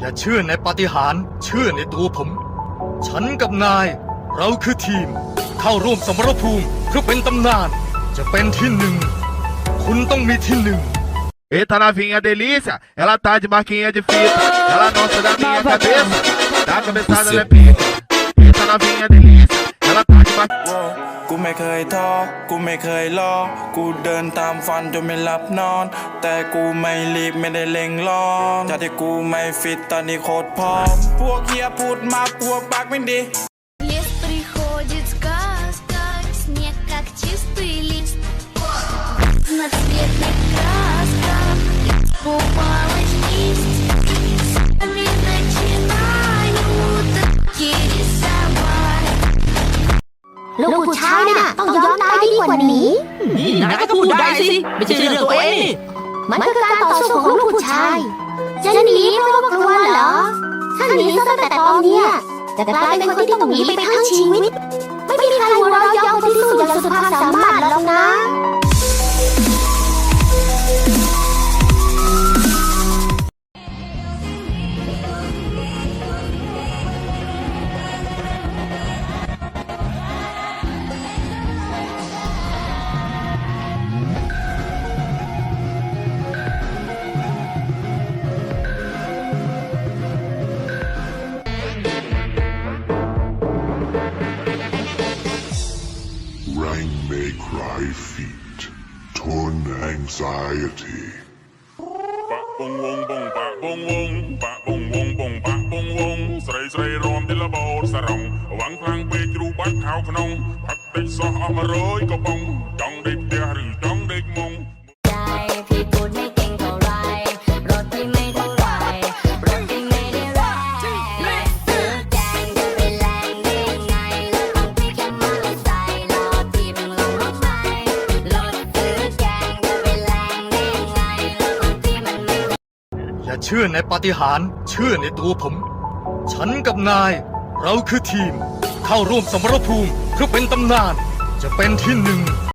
อย่าเชื่อในปาฏิหาริย์เชื่อในตัวผม ฉันกับนาย เราคือทีม เข้าร่วมสมรภูมิเพื่อเป็นตำนาน จะเป็นที่หนึ่ง คุณต้องมีที่หนึ่ง Eita novinha delícia, ela tá de marquinha de fita, ela nossa da minha cabeça, tá cabeçada ela é pica. Eita novinha delícia, ela tá de marquinha. กูไม่เคยท้อ กูไม่เคยรอ กูเดินตามฝันจนไม่หลับนอน แต่กูไม่รีบไม่ได้เล็งร้อนจากที่กูไม่ฟิตตอนนี้โคตรพร้อม พวกเฮียพูดมาพวกปากไม่ดี Лес приходит сказка, снег как чистый лист. На цветных красках купалась ลูกผู้ชายน่ะต้องยอมตายดีกว่านี้ นี่นายก็พูดได้สิ ไม่ใช่เรื่องตัวเองนี่มันคือการต่อสู้ของลูกผู้ชาย จะหนีเพราะว่ากลัวเหรอ ถ้าหนีซะตั้งแต่ตอนเนี้ยจะกลายเป็นคนที่ต้องหนีไปทั้งชีวิต ไม่มีใครหัวเราะเยาคนที่สู้อย่างสุดความ my feet, torn anxiety. Bong wong bong ba bong wong ba bong wong bong ba bong wong ស្រីស្រីរំទីលបោតសរងវាងខ្លាំងពេកជ្រូបាច់ខោក្នុងផឹកតិចសោះអស់100កំប៉ុងចង់ដេកផ្ទះឬ อย่าเชื่อในปาฏิหาริย์เชื่อในตัวผม ฉันกับนาย เราคือทีม เข้าร่วมสมรภูมิเพื่อเป็นตำนาน จะเป็นที่หนึ่ง